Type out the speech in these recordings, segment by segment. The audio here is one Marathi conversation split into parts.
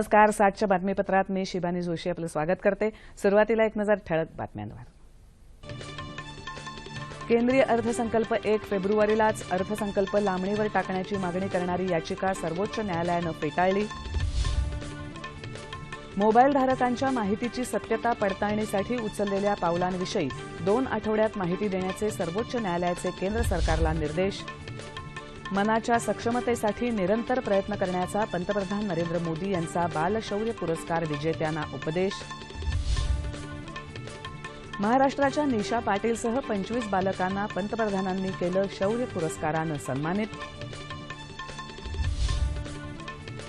नमस्कार सातच्या बातमीपत्रात मी शिबानी जोशी आपलं स्वागत करते. सुरुवातीला एक नजर ठळक बातम्यांवर. केंद्रीय अर्थसंकल्प एक फेब्रुवारीलाच अर्थसंकल्प लांबणीवर टाकण्याची मागणी करणारी याचिका सर्वोच्च न्यायालयानं फेटाळली. मोबाईल धारकांच्या माहितीची सत्यता पडताळणीसाठी उचललेल्या पावलांविषयी दोन आठवड्यात माहिती देण्याचे सर्वोच्च न्यायालयाचे केंद्र सरकारला निर्देश. मनाच्या सक्षमतेसाठी निरंतर प्रयत्न करण्याचा पंतप्रधान नरेंद्र मोदी यांचा बालशौर्य पुरस्कार विजेत्यांना उपदेश. महाराष्ट्राच्या निशा पाटीलसह पंचवीस बालकांना पंतप्रधानांनी केलं शौर्य पुरस्कारानं सन्मानित.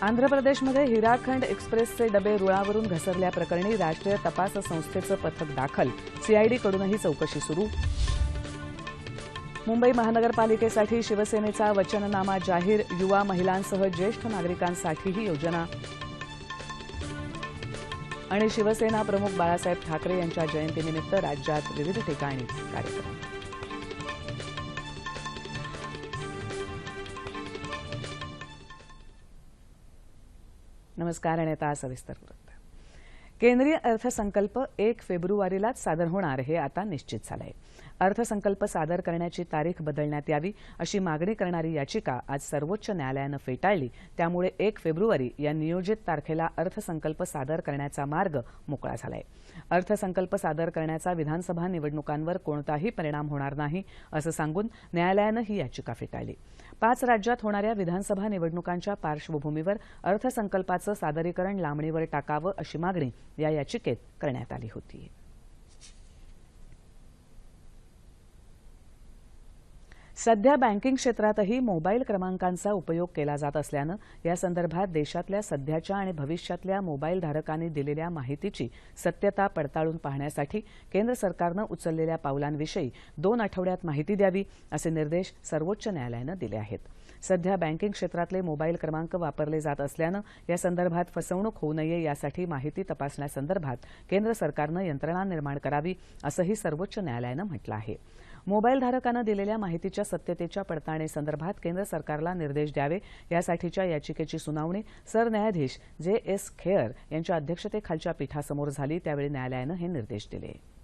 आंध्र प्रदेशमध्ये हिराखंड एक्सप्रेसचे डबे रुळावरून घसरल्याप्रकरणी राष्ट्रीय तपास संस्थेचं पथक दाखल. सीआयडीकडूनही चौकशी सुरू. मुंबई महानगरपालिकेसाठी शिवसेनेचा वचननामा जाहीर युवा महिलांसह ज्येष्ठ नागरिकांसाठीही योजना. आणि शिवसेना प्रमुख बाळासाहेब ठाकरे यांच्या जयंतीनिमित्त राज्यात विविध ठिकाणी कार्यक्रम. नमस्कार आणि आता सविस्तर वृत्त. केंद्रीय अर्थसंकल्प एक फेब्रुवारीलाच सादर होणार हे आता निश्चित झालं आहे अर्थसंकल्प सादर करण्याची तारीख बदलण्यात यावी अशी मागणी करणारी याचिका आज सर्वोच्च न्यायालयानं फेटाळली. त्यामुळे एक फेब्रुवारी या नियोजित तारखेला अर्थसंकल्प सादर करण्याचा मार्ग मोकळा झालाय. अर्थसंकल्प सादर करण्याचा विधानसभा निवडणुकांवर कोणताही परिणाम होणार नाही असं सांगून न्यायालयानं ही याचिका फेटाळली. पाच राज्यात होणाऱ्या विधानसभा निवडणुकांच्या पार्श्वभूमीवर अर्थसंकल्पाचं सादरीकरण लांबणीवर टाकावं अशी मागणी या याचिकेत करण्यात आली होती. सध्या बँकिंग क्षेत्रातही मोबाईल क्रमांकांचा उपयोग केला जात असल्यानं यासंदर्भात देशातल्या सध्याच्या आणि भविष्यातल्या मोबाईल धारकांनी दिलेल्या माहितीची सत्यता पडताळून पाहण्यासाठी केंद्र सरकारनं उचललेल्या पावलांविषयी दोन आठवड्यात माहिती द्यावी असे निर्देश सर्वोच्च न्यायालयानं दिले आहेत. सध्या बँकिंग क्षेत्रातले मोबाईल क्रमांक वापरले जात असल्यानं यासंदर्भात फसवणूक होऊ नये यासाठी माहिती तपासण्यासंदर्भात केंद्र सरकारनं यंत्रणा निर्माण करावी असंही सर्वोच्च न्यायालयानं म्हटलं आहे. मोबाईलधारकानं दिलेल्या माहितीच्या सत्यतेच्या पडताळणीसंदर्भात केंद्र सरकारला निर्देश द्यावे यासाठीच्या याचिकेची सुनावणी सरन्यायाधीश जे एस खेअर यांच्या अध्यक्षतेखालच्या पीठासमोर झाली त्यावेळी न्यायालयानं हे निर्देश दिले.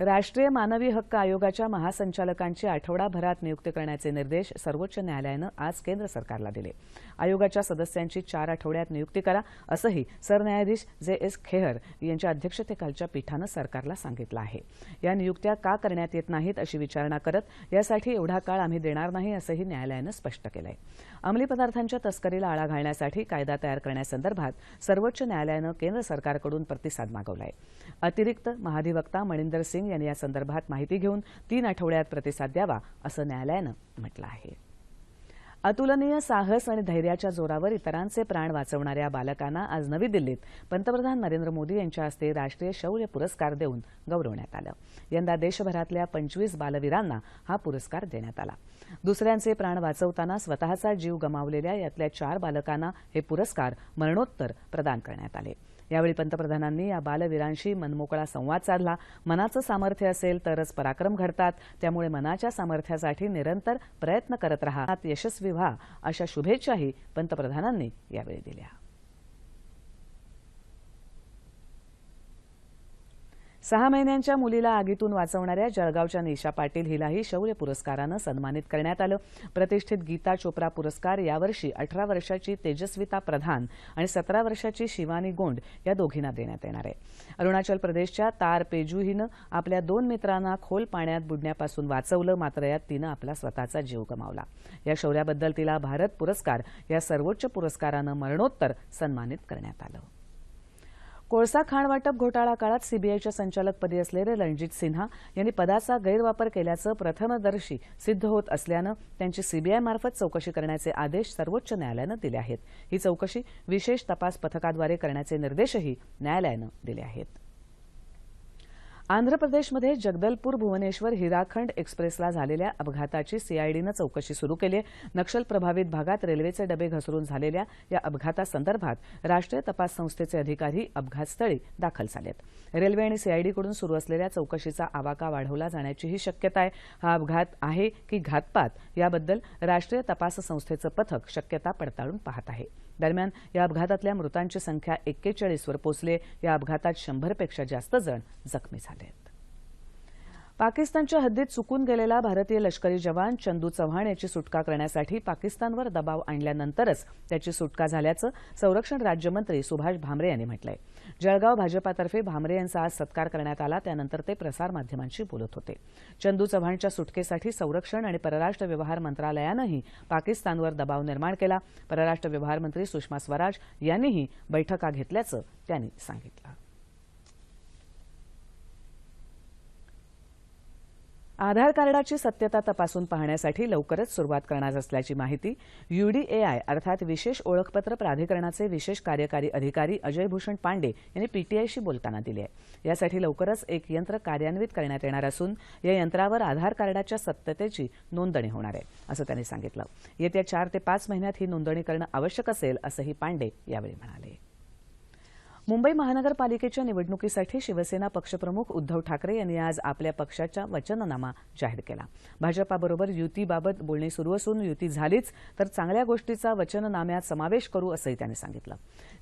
राष्ट्रीय मानवी हक्क आयोगाच्या महासंचालकांची आठवडाभरात नियुक्ती करण्याचे निर्देश सर्वोच्च न्यायालयानं आज केंद्र सरकारला दिले. आयोगाच्या सदस्यांची चार आठवड्यात नियुक्ती करा असंही सरन्यायाधीश जे एस खेहर यांच्या अध्यक्षतेखालच्या पीठानं सरकारला सांगितलं आहे. या नियुक्त्या का करण्यात येत नाहीत अशी विचारणा करत यासाठी एवढा काळ आम्ही देणार नाही असंही न्यायालयानं स्पष्ट केलं आहे अंमली पदार्थांच्या तस्करीला आळा घालण्यासाठी कायदा तयार करण्यासंदर्भात सर्वोच्च न्यायालयानं केंद्र सरकारकडून प्रतिसाद मागवला आहे अतिरिक्त महाधिवक्ता मणिंदर सिंग यांनी या संदर्भात माहिती घेऊन तीन आठवड्यात प्रतिसाद द्यावा असं न्यायालयानं म्हटलं आहे. अतुलनीय साहस आणि धैर्याच्या जोरावर इतरांचे प्राण वाचवणाऱ्या बालकांना आज नवी दिल्लीत पंतप्रधान नरेंद्र मोदी यांच्या हस्ते राष्ट्रीय शौर्य पुरस्कार देऊन गौरवण्यात आलं. यंदा देशभरातल्या पंचवीस बालवीरांना हा पुरस्कार देण्यात आला. दुसऱ्यांचे प्राण वाचवताना स्वतःचा जीव गमावलेल्या यातल्या चार बालकांना हे पुरस्कार मरणोत्तर प्रदान करण्यात आले. यावेळी पंतप्रधानांनी या बालवीरांशी मनमोकळा संवाद साधला. मनाचं सामर्थ्य असेल तरच पराक्रम घडतात. त्यामुळे मनाच्या सामर्थ्यासाठी निरंतर प्रयत्न करत राहा. यशस्वी व्हा अशा शुभेच्छाही पंतप्रधानांनी यावेळी दिल्या. सहा महिन्यांच्या मुलीला आगीतून वाचवणाऱ्या जळगावच्या निशा पाटील हिलाही शौर्य पुरस्कारानं सन्मानित करण्यात आलं. प्रतिष्ठित गीता चोप्रा पुरस्कार यावर्षी अठरा वर्षाची तेजस्विता प्रधान आणि सतरा वर्षाची शिवानी गोंड या दोघींना देण्यात येणार आहे. अरुणाचल प्रदेशच्या तार पेजू हिनं आपल्या दोन मित्रांना खोल पाण्यात बुडण्यापासून वाचवलं मात्र यात तिनं आपला स्वतःचा जीव गमावला. या शौर्याबद्दल तिला भारत पुरस्कार या सर्वोच्च पुरस्कारानं मरणोत्तर सन्मानित करण्यात आलं. कोळसा खाण वाटप घोटाळा काळात सीबीआयच्या संचालकपदी असलेले रणजित सिन्हा यांनी पदाचा गैरवापर केल्याचं प्रथमदर्शी सिद्ध होत असल्यानं त्यांची सीबीआयमार्फत चौकशी करण्याचे आदेश सर्वोच्च न्यायालयानं दिले आहेत. ही चौकशी विशेष तपास पथकाद्वारे करण्याचे निर्देशही न्यायालयानं दिले आहेत. आंध्र प्रदेशमध्ये जगदलपूर भुवनेश्वर हिराखंड एक्सप्रेसला झालेल्या अपघाताची सीआयडीनं चौकशी सुरू केली आहे. नक्षल प्रभावित भागात रेल्वेचे डबे घसरून झालेल्या या अपघातासंदर्भात राष्ट्रीय तपास संस्थेचे अधिकारी अपघातस्थळी दाखल झालेत. रेल्वे आणि सीआयडीकडून सुरू असलेल्या चौकशीचा आवाका वाढवला जाण्याचीही शक्यता आहे. हा अपघात आहे की घातपात याबद्दल राष्ट्रीय तपास संस्थेचं पथक शक्यता पडताळून पाहत आहे. दरम्यान या अपघातातल्या मृतांची संख्या एक्केचाळीसवर पोचली या अपघातात शंभरपेक्षा जास्त जण जखमी झाले. पाकिस्तानच्या हद्दीत चुकून गेलेला भारतीय लष्करी जवान चंदू चव्हाण याची सुटका करण्यासाठी पाकिस्तानवर दबाव आणल्यानंतरच त्याची सुटका झाल्याचं संरक्षण राज्यमंत्री सुभाष भामरे यांनी म्हटलंय. जळगाव भाजपातर्फे भामरे यांचा आज सत्कार करण्यात आला त्यानंतर ते प्रसारमाध्यमांशी बोलत होते. चंदू चव्हाणच्या सुटकेसाठी संरक्षण आणि परराष्ट्र व्यवहार मंत्रालयानंही पाकिस्तानवर दबाव निर्माण केला. परराष्ट्र व्यवहार मंत्री सुषमा स्वराज यांनीही बैठका घेतल्याचं त्यांनी सांगितलं. आधार कार्डाची सत्यता तपासून पाहण्यासाठी लवकरच सुरुवात करणार असल्याची माहिती युडीएआय अर्थात विशेष ओळखपत्र प्राधिकरणाचे विशेष कार्यकारी अधिकारी अजय भूषण पांडे यांनी पीटीआयशी बोलताना दिली आहे. यासाठी लवकरच एक यंत्र कार्यान्वित करण्यात येणार असून या यंत्रावर आधार कार्डाच्या सत्यतेची नोंदणी होणार आहे असं त्यांनी सांगितलं. येत्या चार ते पाच महिन्यात ही नोंदणी करणं आवश्यक असेल असंही पांडे यावेळी म्हणाले. मुंबई महानगरपालिकेच्या निवडणुकीसाठी शिवसेना पक्षप्रमुख उद्धव ठाकरे यांनी आज आपल्या पक्षाचा वचननामा जाहीर केला. भाजपाबरोबर युतीबाबत बोलणी सुरू असून युती झालीच तर चांगल्या गोष्टीचा वचननाम्यात समावेश करू असंही त्यांनी सांगितलं.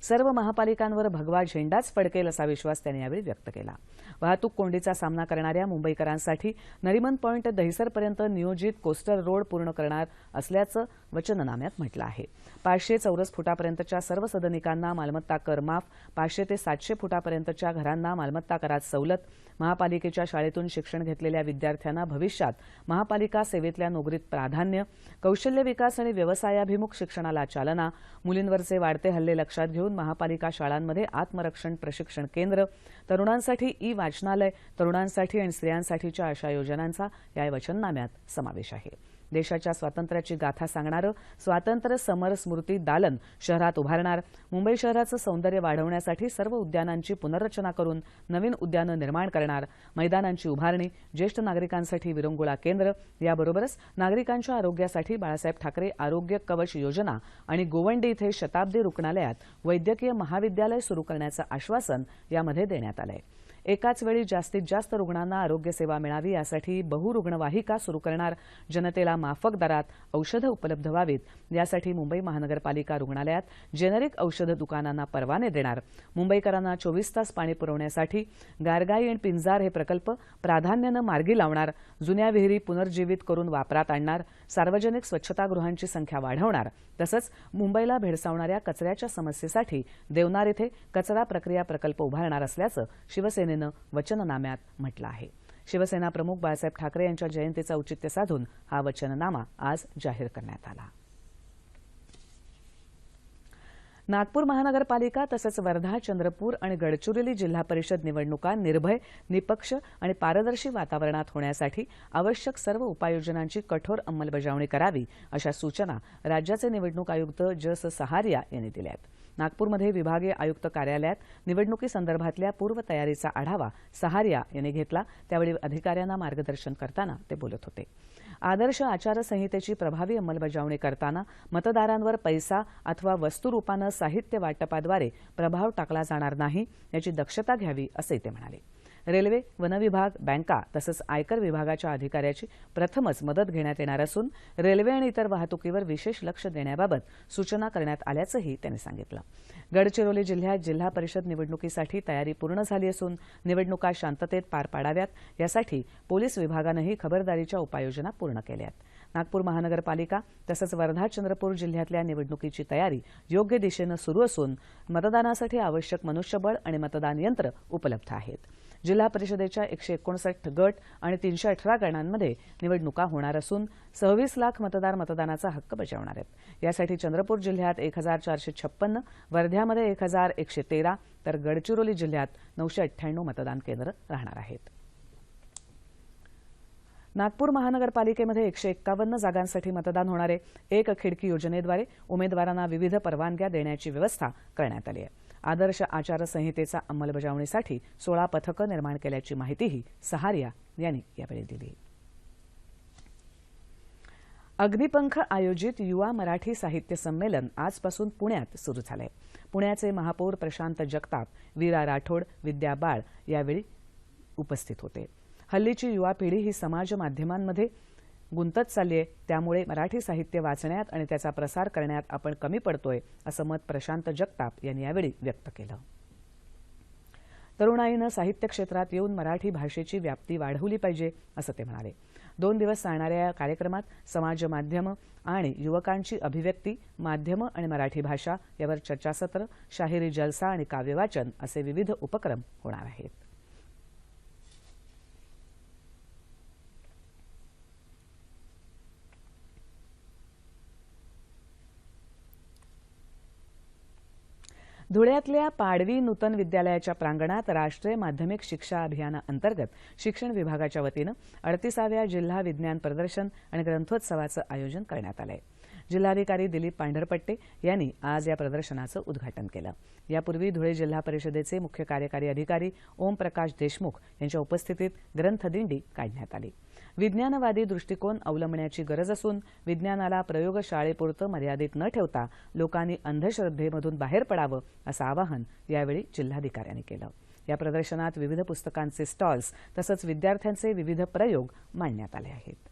सर्व महापालिकांवर भगवा झेंडाच फडकेल असा विश्वास त्यांनी यावेळी व्यक्त केला. वाहतूक कोंडीचा सामना करणाऱ्या मुंबईकरांसाठी नरिमन पॉईंट दहिसरपर्यंत नियोजित कोस्टर रोड पूर्ण करणार असल्याचं वचननाम्यात म्हटलं आहे. पाचशे चौरस फुटापर्यंतच्या सर्व सदनिकांना मालमत्ता कर माफ पाचशे ते सातशे फुटापर्यंतच्या घरांना मालमत्ता करात सवलत. महापालिकेच्या शाळेतून शिक्षण घेतलेल्या विद्यार्थ्यांना भविष्यात महापालिका सेवेतल्या नोकरीत प्राधान्य कौशल्य विकास आणि व्यवसायाभिमुख शिक्षणाला चालना मुलींवरचे वाढते हल्ले लक्षात घेऊन महापालिका शाळांमध्ये आत्मरक्षण प्रशिक्षण केंद्र तरुणांसाठी ई वाचनालय तरुणांसाठी आणि स्त्रियांसाठीच्या अशा योजनांचा या वचननाम्यात समावेश आहे. देशाच्या स्वातंत्र्याची गाथा सांगणारं स्वातंत्र्य समर स्मृती दालन शहरात उभारणार. मुंबई शहराचं सौंदर्य वाढवण्यासाठी सर्व उद्यानांची पुनर्रचना करून नवीन उद्यानं निर्माण करणार. मैदानांची उभारणी ज्येष्ठ नागरिकांसाठी विरंगुळा केंद्र याबरोबरच नागरिकांच्या आरोग्यासाठी बाळासाहेब ठाकरे आरोग्य कवच योजना आणि गोवंडी इथे शताब्दी रुग्णालयात वैद्यकीय महाविद्यालय सुरू करण्याचं आश्वासन यामध्ये देण्यात आलं आहे एकाच वेळी जास्तीत जास्त रुग्णांना आरोग्यसेवा मिळावी यासाठी बहुरुग्णवाहिका सुरू करणार जनतेला माफक दरात औषधं उपलब्ध व्हावीत. यासाठी मुंबई महानगरपालिका रुग्णालयात जेनेरिक औषध दुकानांना परवाने देणार. मुंबईकरांना चोवीस तास पाणी पुरवण्यासाठी गारगाई आणि पिंजार हे प्रकल्प प्राधान्यानं मार्गी लावणार जुन्या विहिरी पुनर्जीवित करून वापरात आणणार सार्वजनिक स्वच्छतागृहांची संख्या वाढवणार. तसंच मुंबईला भेडसावणाऱ्या कचऱ्याच्या समस्येसाठी देवनार इथे कचरा प्रक्रिया प्रकल्प उभारणार असल्याचं शिवसेने शिवसेनेनं वचननाम्यात म्हटलं आहे. शिवसेना प्रमुख बाळासाहेब ठाकरे यांच्या जयंतीचं औचित्य साधून हा वचननामा आज जाहीर करण्यात आला. नागपूर महानगरपालिका तसंच वर्धा चंद्रपूर आणि गडचिरोली जिल्हा परिषद निवडणुका निर्भय निपक्ष आणि पारदर्शी वातावरणात होण्यासाठी आवश्यक सर्व उपाययोजनांची कठोर अंमलबजावणी करावी अशा सूचना राज्याचे निवडणूक आयुक्त जस सहारिया यांनी दिल्या आहेत नागपूरमध्ये विभागीय आयुक्त कार्यालयात निवडणुकीसंदर्भातल्या पूर्वतयारीचा आढावा सहारिया यांनी घेतला. त्यावेळी अधिकाऱ्यांना मार्गदर्शन करताना ते बोलत होते. आदर्श आचारसंहितेची प्रभावी अंमलबजावणी करताना मतदारांवर पैसा अथवा वस्तुरूपानं साहित्य वाटपाद्वारे प्रभाव टाकला जाणार नाही याची दक्षता घ्यावी असंही ते म्हणाले. रेल्वे वनविभाग बँका तसंच आयकर विभागाच्या अधिकाऱ्याची प्रथमच मदत घेण्यात येणार असून रेल्वे आणि इतर वाहतुकीवर विशेष लक्ष देण्याबाबत सूचना करण्यात आल्याचंही त्यांनी सांगितलं. गडचिरोली जिल्ह्यात जिल्हा परिषद निवडणुकीसाठी तयारी पूर्ण झाली असून निवडणुका शांततेत पार पाडाव्यात यासाठी पोलीस विभागानंही खबरदारीच्या उपाययोजना पूर्ण केल्यात. नागपूर महानगरपालिका तसंच वर्धा चंद्रपूर जिल्ह्यातल्या निवडणुकीची तयारी योग्य दिशेनं सुरू असून मतदानासाठी आवश्यक मनुष्यबळ आणि मतदान यंत्र उपलब्ध आहेत. जिल्हा परिषदेच्या एकशे एकोणसाठ गट आणि तीनशे अठरा गणांमध्ये निवडणुका होणार असून सव्वीस लाख मतदार मतदानाचा हक्क बजावणार आहेत. यासाठी चंद्रपूर जिल्ह्यात एक हजार चारशे छप्पन्न वर्ध्यामध्ये एक हजार एकशे तेरा तर गडचिरोली जिल्ह्यात नऊशे अठ्ठ्याण्णव मतदान केंद्र राहणार आहेत. नागपूर महानगरपालिकेमध्ये एकशे एक्कावन्न जागांसाठी मतदान होणारे एक खिडकी योजनेद्वारे उमेदवारांना विविध परवानग्या देण्याची व्यवस्था करण्यात आली आहे. आदर्श आचारसंहितेचा अंमलबजावणीसाठी सोळा पथकं निर्माण केल्याची माहितीही सहारिया यांनी यावेळी दिली. अग्निपंख आयोजित युवा मराठी साहित्य संमेलन आजपासून पुण्यात सुरू झालंय. पुण्याचे महापौर प्रशांत जगताप वीरा राठोड विद्या बाळ यावेळी उपस्थित होते. हल्लीची युवा पिढी ही समाज माध्यमांमध्ये गुंतत चालली आहे त्यामुळे मराठी साहित्य वाचण्यात आणि त्याचा प्रसार करण्यात आपण कमी पडतोय असं मत प्रशांत जगताप यांनी यावेळी व्यक्त केलं. तरुणाईनं साहित्य क्षेत्रात येऊन मराठी भाषेची व्याप्ती वाढवली पाहिजे असं ते म्हणाले. दोन दिवस चालणाऱ्या या कार्यक्रमात समाज माध्यमं आणि युवकांची अभिव्यक्ती माध्यमं आणि मराठी भाषा यावर चर्चासत्र शाहिरी जलसा आणि काव्यवाचन असे विविध उपक्रम होणार आहेत. धुळ्यातल्या पाडवी नूतन विद्यालयाच्या प्रांगणात राष्ट्रीय माध्यमिक शिक्षा अभियानाअंतर्गत शिक्षण विभागाच्या वतीनं अडतीसाव्या जिल्हा विज्ञान प्रदर्शन आणि ग्रंथोत्सवाचं आयोजन करण्यात आलं आहे जिल्हाधिकारी दिलीप पांढरपट्टे यांनी आज या प्रदर्शनाचं उद्घाटन केलं. यापूर्वी धुळे जिल्हा परिषदेचे मुख्य कार्यकारी अधिकारी ओमप्रकाश देशमुख यांच्या उपस्थितीत ग्रंथदिंडी काढण्यात आली. विज्ञानवादी दृष्टिकोन अवलंबण्याची गरज असून विज्ञानाला प्रयोगशाळेपुरतं मर्यादित न ठेवता लोकांनी अंधश्रद्धेमधून बाहेर पडावं असं आवाहन यावेळी जिल्हाधिकाऱ्यांनी केलं. या प्रदर्शनात विविध पुस्तकांचे स्टॉल्स तसंच विद्यार्थ्यांचे विविध प्रयोग मांडण्यात आले आहेत.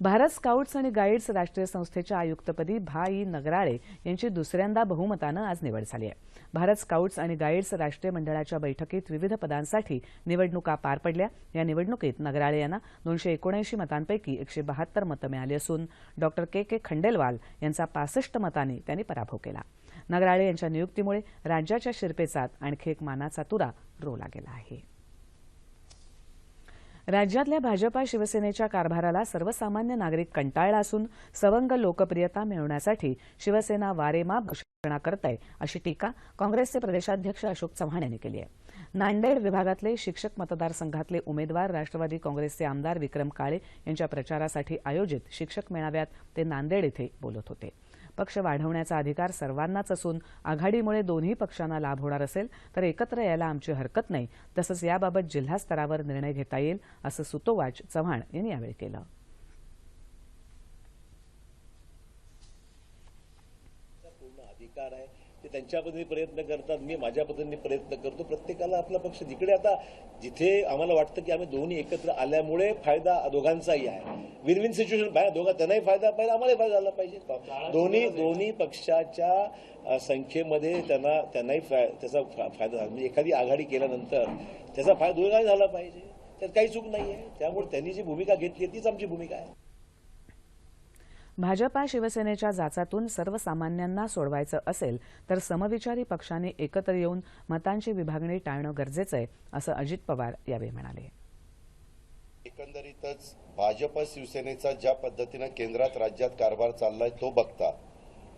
भारत स्काउट्स आणि गाईड्स राष्ट्रीय संस्थेच्या आयुक्तपदी भाई नगराळे यांची दुसऱ्यांदा बहुमतानं आज निवड झाली आहे. भारत स्काउट्स आणि गाईड्स राष्ट्रीय मंडळाच्या बैठकीत विविध पदांसाठी निवडणुका पार पडल्या. या निवडणुकीत नगराळे यांना दोनशे एकोणऐंशी मतांपैकी एकशे बहात्तर मतं मिळाली असून डॉक्टर के. के. खंडेलवाल यांचा पासष्ट मतांनी त्यांनी पराभव केला. नगराळे यांच्या नियुक्तीमुळे राज्याच्या शिरपेचात आणखी एक मानाचा तुरा रोला गेला आहे. राज्यातल्या भाजपा शिवसेनेच्या कारभाराला सर्वसामान्य नागरिक कंटाळला असून सवंग लोकप्रियता मिळवण्यासाठी शिवसेना वारेमाप घोषणा करत आहे अशी टीका काँग्रेसचे प्रदेशाध्यक्ष अशोक चव्हाण यांनी केली आहे. नांदेड विभागातले शिक्षक मतदारसंघातले उमेदवार राष्ट्रवादी काँग्रेसचे आमदार विक्रम काळे यांच्या प्रचारासाठी आयोजित शिक्षक मेळाव्यात ते नांदेड इथे बोलत होते. पक्ष वाढवण्याचा अधिकार सर्वांनाच असून आघाडीमुळे दोन्ही पक्षांना लाभ होणार असेल तर एकत्र यायला आमची हरकत नाही. तसंच याबाबत जिल्हा स्तरावर निर्णय घेता येईल असं सुतोवाच चव्हाण यांनी यावेळी केलं पूर्ण अधिकार आहे ते त्यांच्या पद्धतीने प्रयत्न करतात मी माझ्या पद्धतीने प्रयत्न करतो. प्रत्येकाला आपला पक्ष जिकडे आता जिथे आम्हाला वाटतं की आम्ही दोन्ही एकत्र आल्यामुळे फायदा दोघांचाही आहे. विन विन सिच्युएशन दोघा त्यांनाही फायदा पाहिजे आम्हालाही फायदा झाला पाहिजे. दोन्ही दोन्ही पक्षाच्या संख्येमध्ये त्यांना त्यांनाही फाय- त्याचा फायदा झाला. म्हणजे एखादी आघाडी केल्यानंतर त्याचा फायदा दोघांनाही झाला पाहिजे. त्यात काही चूक नाही आहे त्यामुळे त्यांनी जी भूमिका घेतली तीच आमची भूमिका आहे. भाजपा शिवसेनेच्या जाचातून सर्वसामान्यांना सोडवायचं असेल तर समविचारी पक्षांनी एकत्र येऊन मतांची विभागणी टाळणं गरजेचं आहे असं अजित पवार यावेळी म्हणाले. एकंदरीतच भाजप शिवसेनेचा ज्या पद्धतीनं केंद्रात राज्यात कारभार चाललाय तो बघता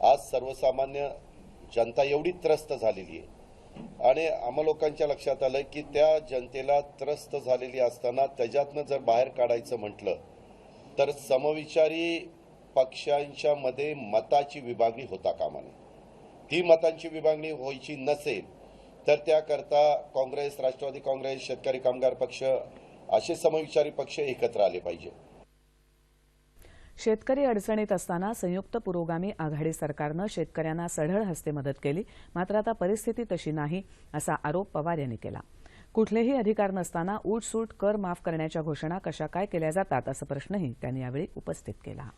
आज सर्वसामान्य जनता एवढी त्रस्त झालेली आहे. आणि आम्हा लोकांच्या लक्षात आलं की त्या जनतेला त्रस्त झालेली असताना त्याच्यातनं जर बाहेर काढायचं म्हटलं तर समविचारी पक्षांच्या मध्ये मताची विभागणी होता कामा नये. ती मतांची विभागणी व्हायची नसेल तर त्याकरता काँग्रेस राष्ट्रवादी काँग्रेस शेतकरी कामगार पक्ष असे समविचारी पक्ष एकत्र आले पाहिजे. शेतकरी अडचणीत असताना संयुक्त पुरोगामी आघाडी सरकारनं शेतकऱ्यांना सढळ हस्ते मदत केली मात्र आता परिस्थिती तशी नाही असा आरोप पवार यांनी केला. कुठलेही अधिकार नसताना उठसूट कर माफ करण्याच्या घोषणा कशा काय केल्या जातात असा प्रश्नही त्यांनी यावेळी उपस्थित केला.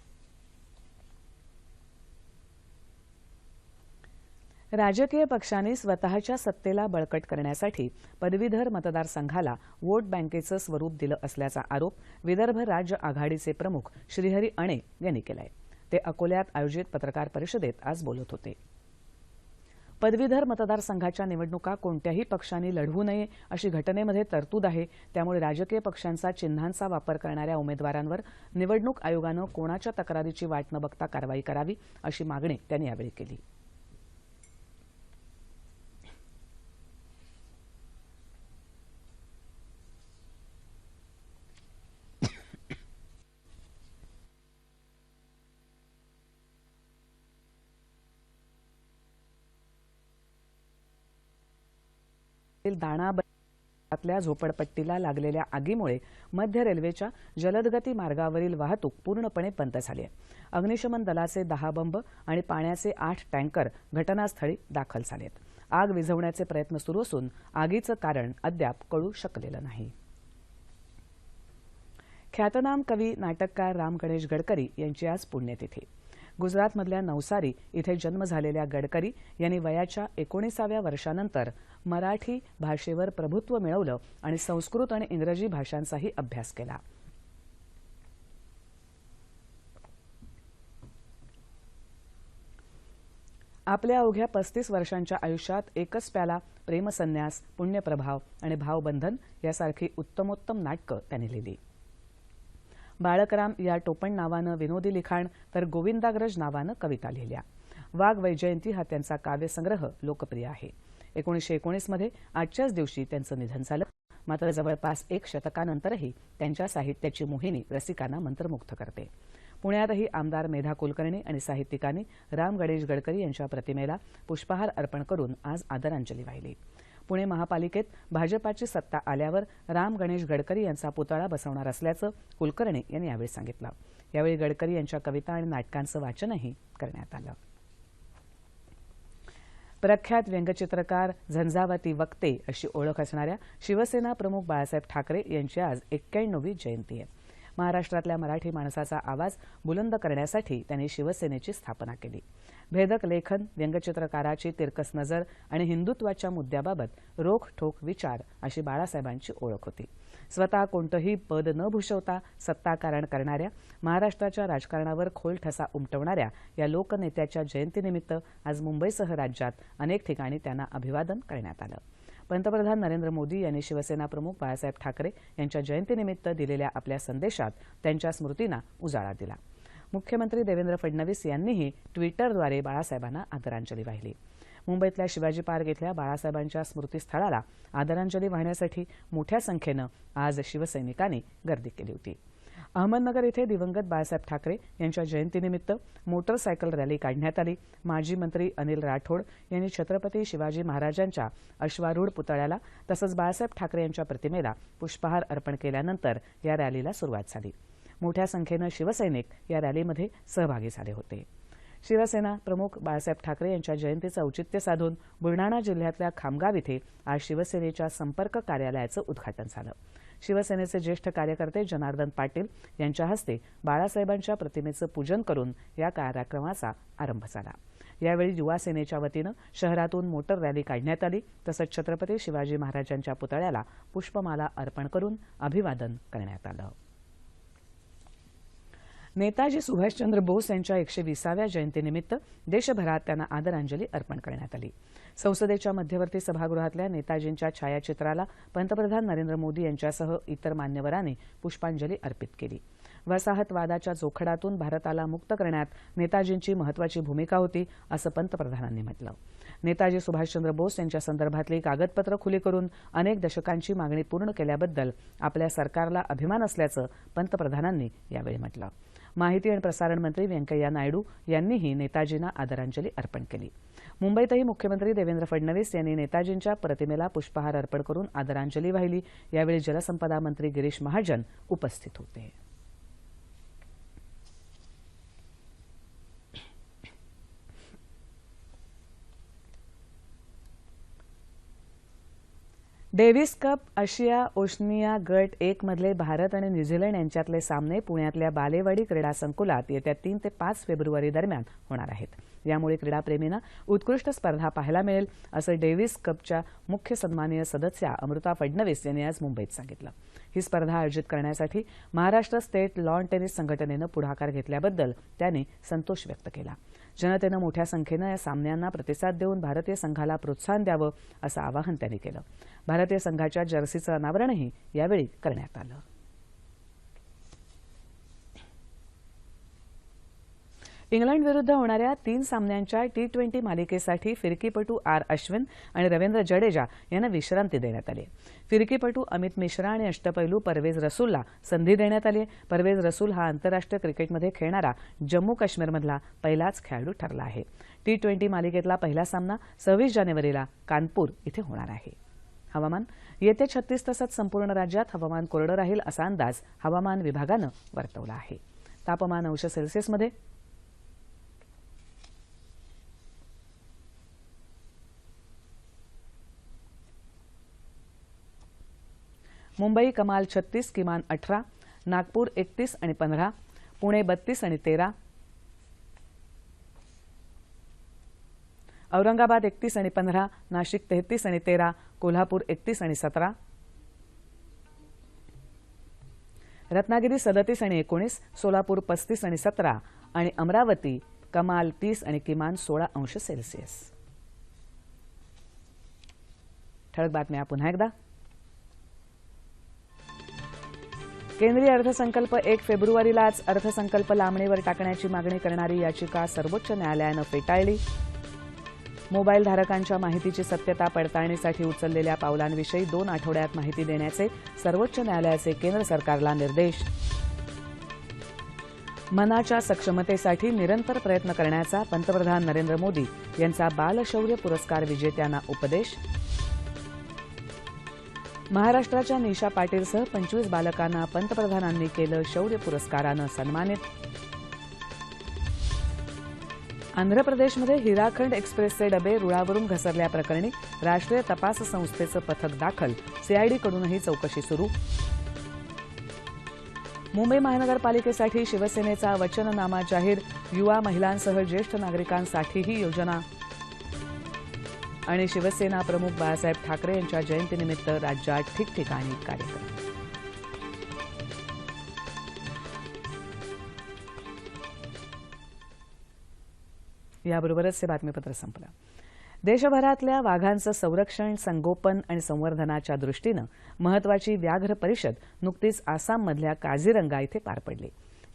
राजकीय पक्षांनी स्वतःच्या सत्तेला बळकट करण्यासाठी पदवीधर मतदारसंघाला वोट बँकेचं स्वरूप दिलं असल्याचा आरोप विदर्भ राज्य आघाडीचे प्रमुख श्रीहरी अणे यांनी केलाय. ते अकोल्यात आयोजित पत्रकार परिषदेत आज बोलत होते. पदवीधर मतदारसंघाच्या निवडणुका कोणत्याही पक्षांनी लढवू नये अशी घटनेमध्ये तरतूद आहे. त्यामुळे राजकीय पक्षांचा चिन्हांचा वापर करणाऱ्या उमेदवारांवर निवडणूक आयोगानं कोणाच्या तक्रारीची वाट न बघता कारवाई करावी अशी मागणी त्यांनी यावेळी केली. दाणा ल्या झोपडपट्टीला लागलेल्या आगीमुळे मध्य रेल्वेच्या जलदगती मार्गावरील वाहतूक पूर्णपणे बंद झाली आहे. अग्निशमन दलाचे दहा बंब आणि पाण्याचे आठ टँकर घटनास्थळी दाखल झालेत. आग विझवण्याचे प्रयत्न सुरू असून आगीचं कारण अद्याप कळू शकलेलं नाही. ख्यातनाम कवी नाटककार राम गणेश गडकरी यांची आज पुण्यतिथी. गुजरातमधल्या नवसारी इथे जन्म झालेल्या गडकरी यांनी वयाच्या एकोणीसाव्या वर्षानंतर मराठी भाषेवर प्रभुत्व मिळवलं आणि संस्कृत आणि इंग्रजी भाषांचाही अभ्यास केला. आपल्या अवघ्या पस्तीस वर्षांच्या आयुष्यात एकच प्याला प्रेमसन्यास पुण्यप्रभाव आणि भावबंधन यासारखी उत्तमोत्तम नाटकं त्यांनी लिहिली. बाळकराम या टोपण नावानं विनोदी लिखाण तर गोविंदाग्रज नावानं कविता लिहिल्या. वाघ वैजयंती हा त्यांचा काव्यसंग्रह लोकप्रिय आहे. एकोणीसशे एकोणीसमध्ये आजच्याच दिवशी त्यांचं निधन झालं. मात्र जवळपास एक शतकानंतरही त्यांच्या साहित्याची मोहिनी रसिकांना मंत्रमुग्ध करते. पुण्यातही आमदार मेधा कुलकर्णी आणि साहित्यिकांनी राम गणेश गडकरी यांच्या प्रतिमेला पुष्पहार अर्पण करून आज आदरांजली वाहिली. पुणे महापालिकेत भाजपाची सत्ता आल्यावर राम गणेश गडकरी यांचा पुतळा बसवणार असल्याचं कुलकर्णी यांनी यावेळी सांगितलं. यावेळी गडकरी यांच्या कविता आणि नाटकांचं वाचनही करण्यात आलं. प्रख्यात व्यंगचित्रकार झंझावाती वक्ते अशी ओळख असणाऱ्या शिवसेना प्रमुख बाळासाहेब ठाकरे यांची आज एक्क्याण्णवी जयंती आहे. महाराष्ट्रातल्या मराठी माणसाचा आवाज बुलंद करण्यासाठी त्यांनी शिवसेनेची स्थापना केली. भेदक लेखन व्यंगचित्रकाराची तिरकस नजर आणि हिंदुत्वाच्या मुद्द्याबाबत रोख ठोक विचार अशी बाळासाहेबांची ओळख होती. स्वतः कोणतंही पद न भूषवता सत्ताकारण करणाऱ्या महाराष्ट्राच्या राजकारणावर खोल ठसा उमटवणाऱ्या या लोकनेत्याच्या जयंतीनिमित्त आज मुंबईसह राज्यात अनेक ठिकाणी त्यांना अभिवादन करण्यात आलं. पंतप्रधान नरेंद्र मोदी यांनी शिवसेना प्रमुख बाळासाहेब ठाकरे यांच्या जयंतीनिमित्त दिलेल्या आपल्या संदेशात त्यांच्या स्मृतींना उजाळा दिला. मुख्यमंत्री देवेंद्र फडणवीस यांनीही ट्विटरद्वारे बाळासाहेबांना आदरांजली वाहिली. मुंबईतल्या शिवाजी पार्क इथल्या बाळासाहेबांच्या स्मृतीस्थळाला आदरांजली वाहण्यासाठी मोठ्या संख्येनं आज शिवसैनिकांनी गर्दी केली होती. अहमदनगर इथे दिवंगत बाळासाहेब ठाकरे यांच्या जयंतीनिमित्त मोटरसायकल रॅली काढण्यात आली. माजी मंत्री अनिल राठोड यांनी छत्रपती शिवाजी महाराजांच्या अश्वारूढ पुतळ्याला तसंच बाळासाहेब ठाकरे यांच्या प्रतिमेला पुष्पहार अर्पण केल्यानंतर या रॅलीला सुरुवात झाली. मोठ्या संख्येनं शिवसैनिक या रॅलीमध्ये सहभागी झाले होते. शिवसेना प्रमुख बाळासाहेब ठाकरे यांच्या जयंतीचं औचित्य साधून बुलढाणा जिल्ह्यातल्या खामगाव इथे आज शिवसेनेच्या संपर्क कार्यालयाचं उद्घाटन झालं. शिवसेनेचे ज्येष्ठ कार्यकर्ते जनार्दन पाटील यांच्या हस्ते बाळासाहेबांच्या प्रतिमेचं पूजन करून या कार्यक्रमाचा आरंभ झाला. यावेळी युवा सेनेच्या वतीनं शहरातून मोटर रॅली काढण्यात आली. तसंच छत्रपती शिवाजी महाराजांच्या पुतळ्याला पुष्पमाला अर्पण करून अभिवादन करण्यात आलं. नेताजी सुभाषचंद्र बोस यांच्या एकशे विसाव्या जयंतीनिमित्त देशभरात त्यांना आदरांजली अर्पण करण्यात आली. संसदेच्या मध्यवर्ती सभागृहातल्या नेताजींच्या छायाचित्राला पंतप्रधान नरेंद्र मोदी यांच्यासह इतर मान्यवरांनी पुष्पांजली अर्पित केली. वसाहतवादाच्या जोखडातून भारताला मुक्त करण्यात नेताजींची महत्वाची भूमिका होती असं पंतप्रधानांनी म्हटलं. नेताजी सुभाषचंद्र बोस यांच्या संदर्भातली कागदपत्र खुली करून अनेक दशकांची मागणी पूर्ण केल्याबद्दल आपल्या सरकारला अभिमान असल्याचं पंतप्रधानांनी यावेळी म्हटलं. माहिती आणि प्रसारण मंत्री व्यंकय्या नायडू यांनीही नेताजींना आदरांजली अर्पण केली. मुंबईतही मुख्यमंत्री देवेंद्र फडणवीस यांनी नेताजींच्या प्रतिमेला पुष्पहार अर्पण करून आदरांजली वाहिली. यावेळी जलसंपदा मंत्री गिरीश महाजन उपस्थित होते. डेव्हिस कप आशिया ओशनिया गट एक मधले भारत आणि न्यूझीलंड यांच्यातले सामने पुण्यातल्या बालेवाडी क्रीडा संकुलात येत्या तीन ते पाच फेब्रुवारी दरम्यान होणार आहेत. यामुळे क्रीडाप्रेमींना उत्कृष्ट स्पर्धा पाहायला मिळेल असं डेव्हिस कपच्या मुख्य सन्माननीय सदस्या अमृता फडणवीस यांनी आज मुंबईत सांगितलं. ही स्पर्धा आयोजित करण्यासाठी महाराष्ट्र स्टेट लॉन टेनिस संघटनेनं पुढाकार घेतल्याबद्दल त्यांनी संतोष व्यक्त केला. जनतेनं मोठ्या संख्येनं या सामन्यांना प्रतिसाद देऊन भारतीय संघाला प्रोत्साहन द्यावं असं आवाहन त्यांनी केलं. भारतीय संघाच्या जर्सीचं अनावरणही यावेळी करण्यात आलं. इंग्लंड विरुद्ध होणाऱ्या तीन सामन्यांच्या टी ट्वेंटी मालिकेसाठी फिरकीपटू आर अश्विन आणि रवींद्र जडेजा यांना विश्रांती देण्यात आली फिरकीपटू अमित मिश्रा आणि अष्टपैलू परवेज रसूलला संधी देण्यात आली परवेज रसूल हा आंतरराष्ट्रीय क्रिकेटमध्ये खेळणारा जम्मू काश्मीरमधला पहिलाच खेळाडू ठरला आहे. टी ट्वेंटी मालिकेतला पहिला सामना सव्वीस जानेवारीला कानपूर इथे होणार आहे. हवामान येत्या छत्तीस तासात संपूर्ण राज्यात हवामान कोरडं राहील असा अंदाज हवामान विभागानं वर्तवला आहे. तापमान अंश सेल्सिअसमध्ये मुंबई कमाल छत्तीस किमान अठरा नागपूर एकतीस आणि पंधरा पुणे बत्तीस आणि तेरा औरंगाबाद एकतीस आणि पंधरा नाशिक तेहतीस आणि तेरा कोल्हापूर एकतीस आणि सतरा रत्नागिरी सदतीस आणि एकोणीस सोलापूर पस्तीस आणि सतरा आणि अमरावती कमाल तीस आणि किमान सोळा अंश सेल्सिअस. ठळक बातम्या पुन्हा एकदा. केंद्रीय अर्थसंकल्प एक फेब्रुवारीलाच अर्थसंकल्प लांबणीवर टाकण्याची मागणी करणारी याचिका सर्वोच्च न्यायालयानं फेटाळली. मोबाईल धारकांच्या माहितीची सत्यता पडताळणीसाठी उचललेल्या पावलांविषयी दोन आठवड्यात माहिती देण्याचे सर्वोच्च न्यायालयाचे केंद्र सरकारला निर्देश. मनाच्या सक्षमतेसाठी निरंतर प्रयत्न करण्याचा पंतप्रधान नरेंद्र मोदी यांचा बालशौर्य पुरस्कार विजेत्यांना उपदेश. महाराष्ट्राच्या निशा पाटीलसह पंचवीस बालकांना पंतप्रधानांनी केलं शौर्य पुरस्कारानं सन्मानित. आंध्र प्रदेशमध्ये हिराखंड एक्सप्रेसचे डबे रुळावरून घसरल्याप्रकरणी राष्ट्रीय तपास संस्थेचं पथक दाखल. सीआयडीकडूनही चौकशी सुरू. मुंबई महानगरपालिकेसाठी शिवसेनेचा वचननामा जाहीर. युवा महिलांसह ज्येष्ठ नागरिकांसाठीही योजना आणि शिवसेना प्रमुख बाळासाहेब ठाकरे यांच्या जयंतीनिमित्त राज्यात ठिकठिकाणी कार्यक्रम. याबरोबरच हे बातमीपत्र संपलं. देशभरातल्या वाघांचं संरक्षण संगोपन आणि संवर्धनाच्या दृष्टीनं महत्वाची व्याघ्र परिषद नुकतीच आसाममधल्या काझीरंगा इथे पार पडली.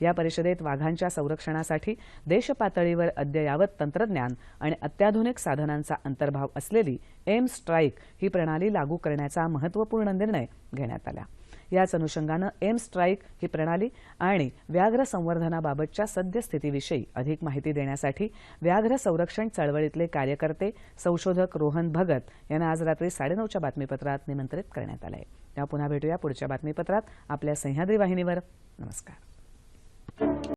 या परिषदेत वाघांच्या संरक्षणासाठी देशपातळीवर अद्ययावत तंत्रज्ञान आणि अत्याधुनिक साधनांचा अंतर्भाव असलेली एम स्ट्राईक ही प्रणाली लागू करण्याचा महत्त्वपूर्ण निर्णय घेण्यात आला. याच अनुषंगानं एम स्ट्राईक ही प्रणाली आणि व्याघ्र संवर्धनाबाबतच्या सद्यस्थितीविषयी अधिक माहिती देण्यासाठी व्याघ्र संरक्षण चळवळीतले कार्यकर्ते संशोधक रोहन भगत यांना आज रात्री साडेनऊच्या बातमीपत्रात निमंत्रित करण्यात आलं आहे तेव्हा पुन्हा भेटूया पुढच्या बातमीपत्रात. आपल्या सह्याद्री वाहिनीवर. नमस्कार.